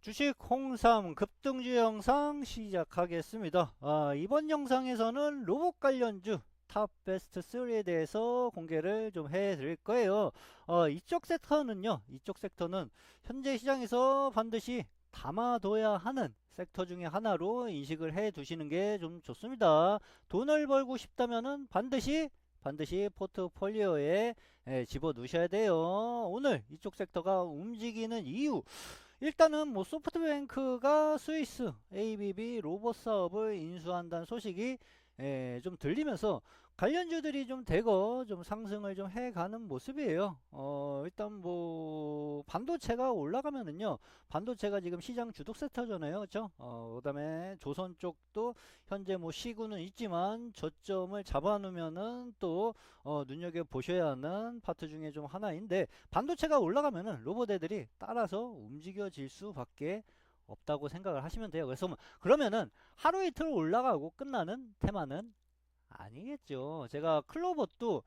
주식 홍삼 급등주 영상 시작하겠습니다. 아, 이번 영상에서는 로봇 관련주 탑 베스트 3에 대해서 공개를 좀 해드릴 거예요. 어, 이쪽 섹터는요, 이쪽 섹터는 현재 시장에서 반드시 담아둬야 하는 섹터 중에 하나로 인식을 해 두시는 게 좀 좋습니다. 돈을 벌고 싶다면은 반드시 반드시 포트폴리오에 예, 집어 넣으셔야 돼요. 오늘 이쪽 섹터가 움직이는 이유 일단은 뭐 소프트뱅크가 스위스 ABB 로봇 사업을 인수한다는 소식이 예, 좀 들리면서 관련주들이 좀 대거 좀 상승을 좀 해가는 모습이에요. 어, 일단 뭐 반도체가 올라가면은요, 반도체가 지금 시장 주독 섹터잖아요, 그렇죠? 어, 그다음에 조선 쪽도 현재 뭐 시구는 있지만 저점을 잡아 놓으면은 또 어, 눈여겨 보셔야 하는 파트 중에 좀 하나인데 반도체가 올라가면은 로봇 애들이 따라서 움직여질 수밖에 없다고 생각을 하시면 돼요. 그래서 뭐 그러면은 하루 이틀 올라가고 끝나는 테마는 아니겠죠. 제가 클로버도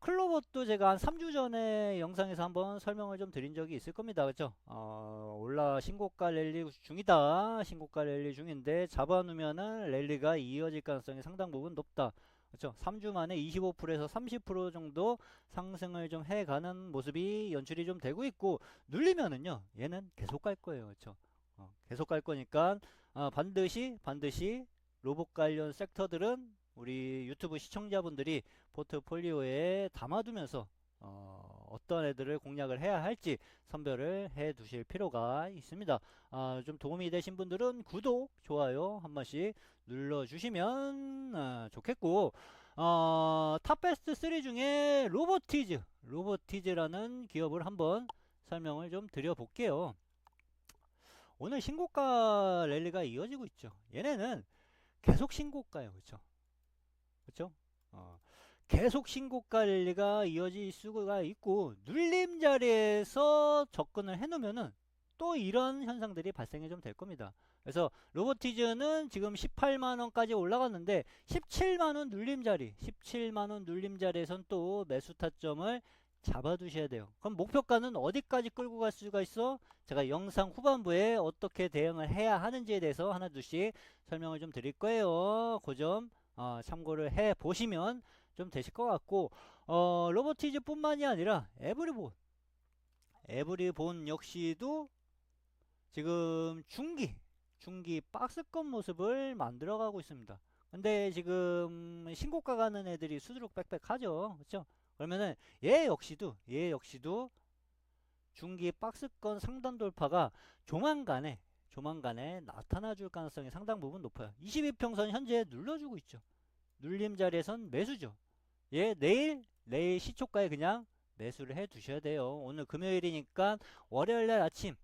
클로버도 제가 한 3주 전에 영상에서 한번 설명을 좀 드린 적이 있을 겁니다. 그죠? 어, 올라 신고가 랠리 중이다. 신고가 랠리 중인데 잡아놓으면은 랠리가 이어질 가능성이 상당 부분 높다. 그렇죠? 3주 만에 25%에서 30% 정도 상승을 좀 해가는 모습이 연출이 좀 되고 있고 눌리면은요 얘는 계속 갈 거예요 그렇죠 어, 계속 갈 거니까 어, 반드시 반드시 로봇 관련 섹터들은 우리 유튜브 시청자분들이 포트폴리오에 담아두면서 어, 어떤 애들을 공략을 해야 할지 선별을 해 두실 필요가 있습니다. 아, 좀 도움이 되신 분들은 구독, 좋아요 한 번씩 눌러주시면 아, 좋겠고 어, 탑베스트 3 중에 로보티즈, 로보티즈라는 기업을 한번 설명을 좀 드려볼게요. 오늘 신고가 랠리가 이어지고 있죠. 얘네는 계속 신고가예요. 그렇죠? 그렇죠? 어, 계속 신고가 랠리가 이어질 수가 있고 눌림 자리에서 접근을 해 놓으면은 또 이런 현상들이 발생이 좀 될 겁니다. 그래서 로보티즈는 지금 18만원까지 올라갔는데 17만원 눌림 자리 17만원 눌림 자리에선 또 매수 타점을 잡아두셔야 돼요. 그럼 목표가는 어디까지 끌고 갈 수가 있어? 제가 영상 후반부에 어떻게 대응을 해야 하는지에 대해서 하나 둘씩 설명을 좀 드릴 거예요. 그점 어, 참고를 해 보시면 좀 되실 것 같고 어, 로보티즈 뿐만이 아니라 에브리본 에브리본 역시도 지금 중기 중기 박스권 모습을 만들어 가고 있습니다. 근데 지금 신고가 가는 애들이 수두룩 빽빽하죠. 그렇죠? 그러면은 얘 역시도 얘 역시도 중기 박스권 상단 돌파가 조만간에 조만간에 나타나 줄 가능성이 상당 부분 높아요. 22평선 현재 눌러주고 있죠. 눌림 자리에선 매수죠. 얘 내일 내일 시초가에 그냥 매수를 해 두셔야 돼요. 오늘 금요일이니까 월요일 날 아침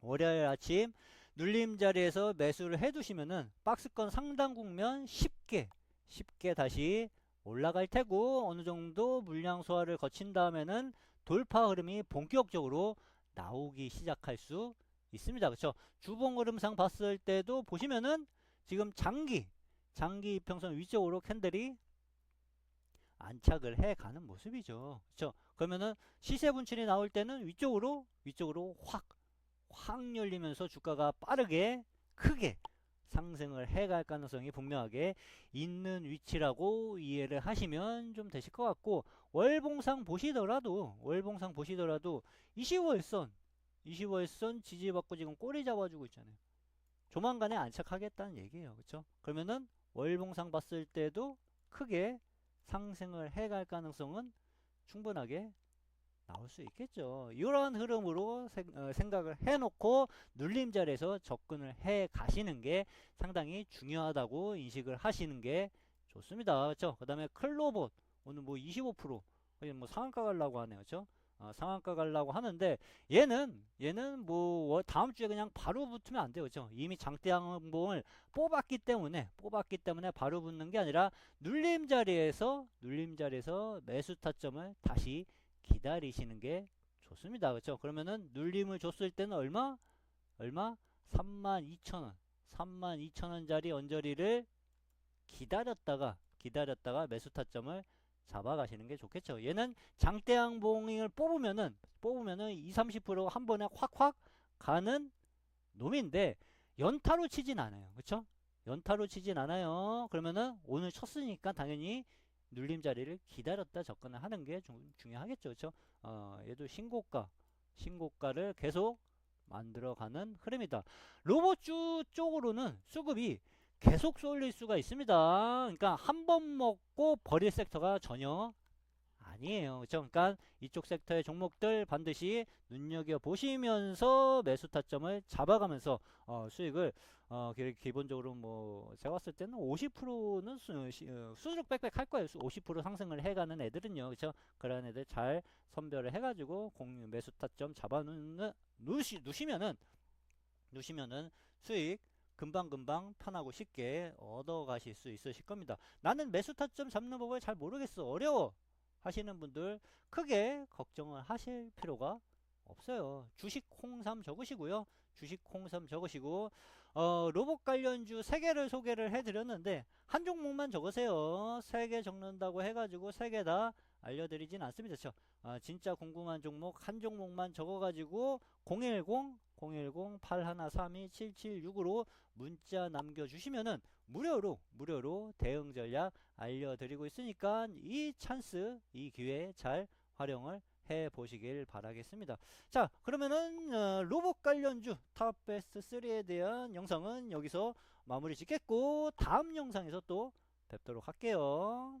월요일 아침 눌림 자리에서 매수를 해 두시면은 박스권 상단 국면 쉽게 쉽게 다시 올라갈 테고 어느 정도 물량 소화를 거친 다음에는 돌파 흐름이 본격적으로 나오기 시작할 수 있습니다. 그렇죠? 주봉 흐름상 봤을 때도 보시면은 지금 장기 장기 이평선 위쪽으로 캔들이 안착을 해 가는 모습이죠. 그렇죠? 그러면은 시세 분출이 나올 때는 위쪽으로 위쪽으로 확 확 열리면서 주가가 빠르게 크게 상승을 해갈 가능성이 분명하게 있는 위치라고 이해를 하시면 좀 되실 것 같고 월봉상 보시더라도 월봉상 보시더라도 20월선 20월선 지지받고 지금 꼬리 잡아주고 있잖아요. 조만간에 안착하겠다는 얘기예요. 그렇죠? 그러면은 월봉상 봤을 때도 크게 상승을 해갈 가능성은 충분하게 나올 수 있겠죠. 이러한 흐름으로 생, 어, 생각을 해놓고 눌림 자리에서 접근을 해 가시는 게 상당히 중요하다고 인식을 하시는 게 좋습니다. 그렇죠? 그 다음에 클로봇 오늘 뭐 25%, 거의 뭐 상한가 가려고 하네요. 그렇죠? 어, 상한가 가려고 하는데 얘는 얘는 뭐 다음 주에 그냥 바로 붙으면 안 돼요. 그렇죠? 이미 장대 항봉을 뽑았기 때문에 뽑았기 때문에 바로 붙는 게 아니라 눌림 자리에서 눌림 자리에서 매수 타점을 다시 기다리시는 게 좋습니다. 그렇죠? 그러면은 눌림을 줬을 때는 얼마? 얼마? 32,000원. 32,000원짜리 언저리를 기다렸다가 기다렸다가 매수 타점을 잡아가시는 게 좋겠죠. 얘는 장대항봉을 뽑으면은 뽑으면은 2, 30%한 번에 확확 가는 놈인데 연타로 치진 않아요. 그쵸? 연타로 치진 않아요. 그러면은 오늘 쳤으니까 당연히 눌림 자리를 기다렸다 접근을 하는 게 중, 중요하겠죠. 그쵸? 어, 얘도 신고가, 신고가를 계속 만들어가는 흐름이다. 로봇주 쪽으로는 수급이 계속 쏠릴 수가 있습니다. 그러니까 한 번 먹고 버릴 섹터가 전혀 아니에요. 그렇죠? 그러니까 이쪽 섹터의 종목들 반드시 눈여겨 보시면서 매수 타점을 잡아가면서 어, 수익을 어, 기- 기본적으로 뭐 봤을 때는 50%는 수, 시- 어, 수수룩 빽빽 할 거예요. 50% 상승을 해가는 애들은요. 그렇죠? 그런 애들 잘 선별을 해가지고 공 매수 타점 잡아놓는 누시 누시면은 누시면은 수익 금방금방 편하고 쉽게 얻어 가실 수 있으실 겁니다. 나는 매수 타점 잡는 법을 잘 모르겠어. 어려워. 하시는 분들 크게 걱정을 하실 필요가 없어요. 주식 홍삼 적으시고요. 주식 홍삼 적으시고 어, 로봇 관련주 3개를 소개를 해드렸는데 한 종목만 적으세요. 3개 적는다고 해가지고 3개 다 알려드리진 않습니다. 저, 아, 진짜 궁금한 종목 한 종목만 적어가지고 010 010 8132 776으로 문자 남겨주시면은 무료로 무료로 대응 전략 알려드리고 있으니까 이 찬스 이 기회 잘 활용을 해 보시길 바라겠습니다. 자 그러면은 어, 로봇 관련주 탑 베스트 3에 대한 영상은 여기서 마무리 짓겠고 다음 영상에서 또 뵙도록 할게요.